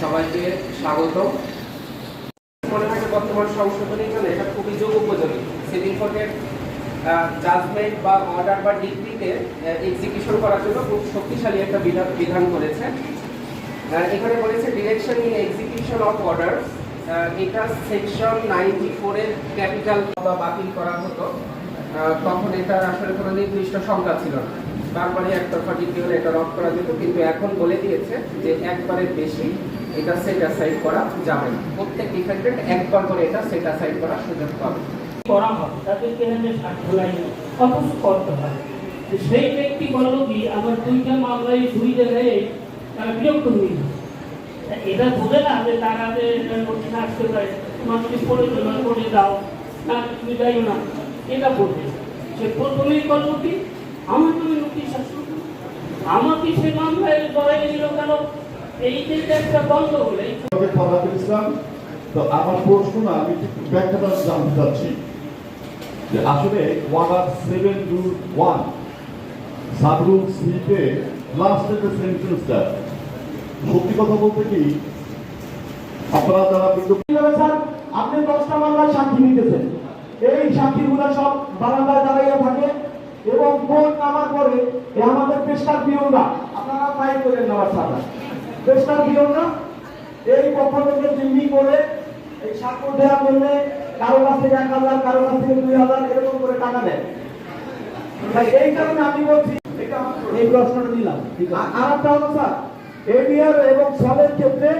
সবাইকে স্বাগত। মনে বর্তমান সংশোধনীর জন্য এটা খুবই যোগ উপযোগী সিভিল কোর্টের জাজমেন্ট বা অর্ডার বা ডিগ্রিতে এক্সিকিউশন করার জন্য খুব শক্তিশালী একটা বিধান বিধান করেছে। এখানে বলেছে direction in execution of order এটা সেকশন নাইনটি ফোরের ক্যাপিটাল বা বাতিল করা হতো। তখন এটার আসলে কোনো নির্দিষ্ট সংখ্যা ছিল না। তারপরে একতরফা হলে এটা রদ করা যেত, কিন্তু এখন বলে দিয়েছে যে একবারের বেশি এটা সেট অ্যাসাইড করা যাবে না। প্রত্যেক ডিফেন্ডেন্ট একবার করে এটা সেট অ্যাসাইড করার সুযোগ পাবে। করা হয় তাদেরকে করতে সেই ব্যক্তি বলল কি, আমার দুইটা মামলায় দুই জায়গায় বিরক্ত। এটা বোঝে না যে তারা আসতে পারে তোমার দাও, না, তুমি যাইও না। এটা বলবে সে প্রথমেই করল কি আমার তুমি নোটিশ আসলো আমাকে সে মামলায় জড়াই দিল কেন? এই যে একটা বন্ধ হলে তবে ফরহাদুল ইসলাম। তো আমার প্রশ্ন না আমি ব্যাখ্যাটা জানতে চাচ্ছি। যে আসলে ওয়ার্ডার সেভেন টু ওয়ান সাবরুল সিতে লাস্টের যে সেন্টেন্সটা সত্যি কথা বলতে কি? আপনারা যারা স্যার আপনি দশটা মামলায় সাক্ষী নিতেছেন। এই সাক্ষীগুলো সব বারান্দায় দাঁড়াইয়া থাকে। এবং কোর্ট নামার পরে এ আমাদের দিও না। আপনারা ফাইল করেন নেওয়ার সাথে দিও না। এই পক্ষ থেকে জিম্মি করে এই স্বাক্ষর দেওয়া জন্য কারও কাছ থেকে এক হাজার কারও কাছ থেকে দুই হাজার এরকম করে টাকা দেয়। তাই এই কারণে আমি বলছি এটা এই প্রশ্নটা দিলাম আর আরেকটা হলো স্যার এডিআর এবং সবের ক্ষেত্রে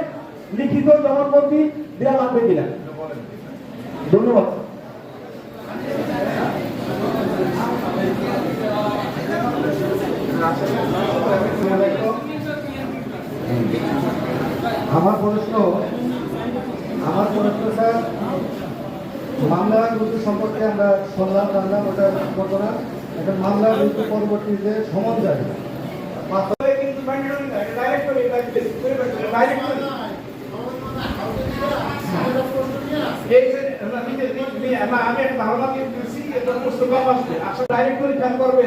লিখিত জবানবন্দি দেওয়া লাগবে কিনা? ধন্যবাদ। আমার প্রশ্ন আমার প্রশ্ন, স্যার, মামলা রুজু সম্পর্কে আমরা শুনলাম, জানলাম, ওটা ঘটনা একটা মামলা রুজু পরবর্তীতে সমন যায় আমি একটা ধারণা দিয়ে দিয়েছি এটা কম আসবে আসলে ডাইরেক্ট করে খেয়াল করবে।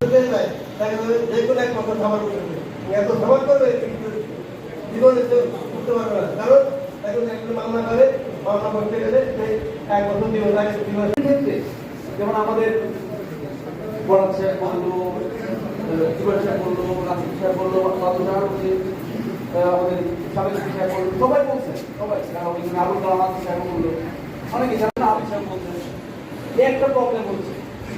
এত সবার করবে কিন্তু জীবনে তো করতে পারবে না। কারণ এখন একটা মামলা করে, মামলা করতে গেলে সেই এক বছর জীবন লাগে জীবন ক্ষেত্রে যেমন আমাদের বড় সাহেব বলল জীবন সাহেব বলল রাসিদ সাহেব বলল সাবেক সাহেব বলল সবাই বলছেন সবাই। আবুল কালাম সাহেব বলল অনেকে জানেন আবুল সাহেব বলছেন এই একটা প্রবলেম হচ্ছে।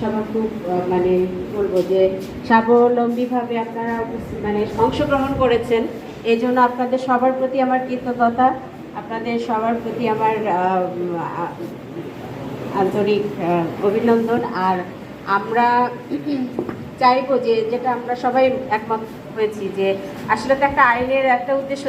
সবার খুব মানে বলব যে স্বাবলম্বীভাবে আপনারা মানে অংশগ্রহণ করেছেন। এই জন্য আপনাদের সবার প্রতি আমার কৃতজ্ঞতা, আপনাদের সবার প্রতি আমার আন্তরিক অভিনন্দন। আর আমরা চাইব যে, যেটা আমরা সবাই একমত হয়েছি যে আসলে তো একটা আইনের একটা উদ্দেশ্য